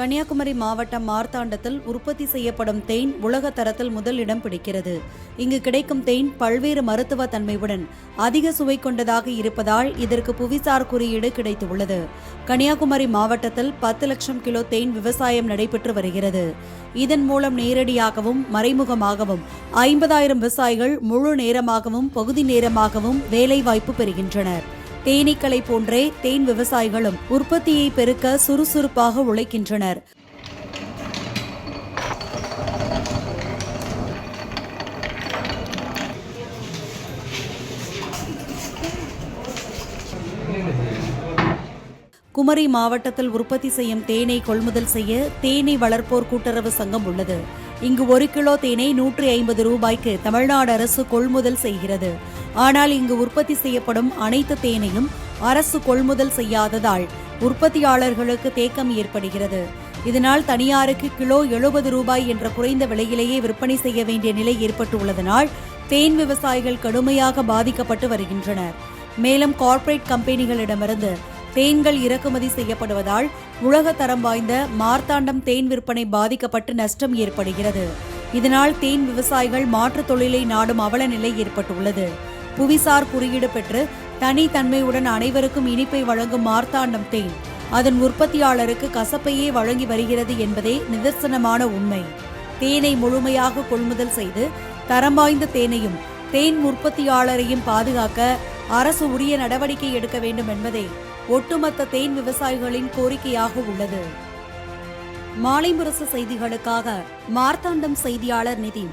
கன்னியாகுமரி மாவட்டம் மார்த்தாண்டத்தில் உற்பத்தி செய்யப்படும் தேன் உலக தரத்தில் முதல் இடம் பிடிக்கிறது. இங்கு கிடைக்கும் தேன் பல்வேறு மருத்துவ தன்மையுடன் அதிக சுவை கொண்டதாக இருப்பதால் இதற்கு புவிசார் குறியீடு கிடைத்துள்ளது. கன்னியாகுமரி மாவட்டத்தில் பத்து லட்சம் கிலோ தேன் விவசாயம் நடைபெற்று வருகிறது. இதன் மூலம் நேரடியாகவும் மறைமுகமாகவும் ஐம்பதாயிரம் விவசாயிகள் முழு நேரமாகவும் பகுதி நேரமாகவும் வேலைவாய்ப்பு பெறுகின்றனர். தேனீக்களை போன்றே தேன் விவசாயிகளும் உற்பத்தியை பெருக்க சுறுசுறுப்பாக உழைக்கின்றனர். குமரி மாவட்டத்தில் உற்பத்தி செய்யும் தேனை கொள்முதல் செய்ய தேனை வளர்ப்போர் கூட்டுறவு சங்கம் உள்ளது. இங்கு ஒரு கிலோ தேனை நூற்றி ஐம்பது ரூபாய்க்கு தமிழ்நாடு அரசு கொள்முதல் செய்கிறது. ஆனால் இங்கு உற்பத்தி செய்யப்படும் அனைத்து தேனையும் அரசு கொள்முதல் செய்யாததால் உற்பத்தியாளர்களுக்கு தேக்கம் ஏற்படுகிறது. இதனால் தனியாருக்கு கிலோ எழுபது ரூபாய் என்ற குறைந்த விலையிலேயே விற்பனை செய்ய வேண்டிய நிலை ஏற்பட்டுள்ளதனால் தேன் விவசாயிகள் கடுமையாக பாதிக்கப்பட்டு வருகின்றனர். மேலும் கார்ப்பரேட் கம்பெனிகளிடமிருந்து தேன்கள் இறக்குமதி செய்யப்படுவதால் உலக தரம் வாய்ந்த மார்த்தாண்டம் தேன் விற்பனை பாதிக்கப்பட்டு நஷ்டம் ஏற்படுகிறது. இதனால் தேன் விவசாயிகள் மாற்றுத் தொழிலை நாடும் அவல நிலை ஏற்பட்டுள்ளது. புவிசார் குறியீடு பெற்று தனித்தன்மையுடன் அனைவருக்கும் இனிப்பை வழங்கும் மார்த்தாண்டம் தேன். அதன் உற்பத்தியாளருக்கு கசப்பையே வழங்கி வருகிறது என்பதே நிதர்சனமான உண்மை. தேனை முழுமையாக கொள்முதல் செய்து தரம் வாய்ந்த தேனையும் தேன் உற்பத்தியாளரையும் பாதுகாக்க அரசு உரிய நடவடிக்கை எடுக்க வேண்டும் என்பதே ஒட்டுமொத்த தேன் விவசாயிகளின் கோரிக்கையாக உள்ளது. மாலை முரசு செய்திகளுக்காக மார்த்தாண்டம் செய்தியாளர் நிதின்.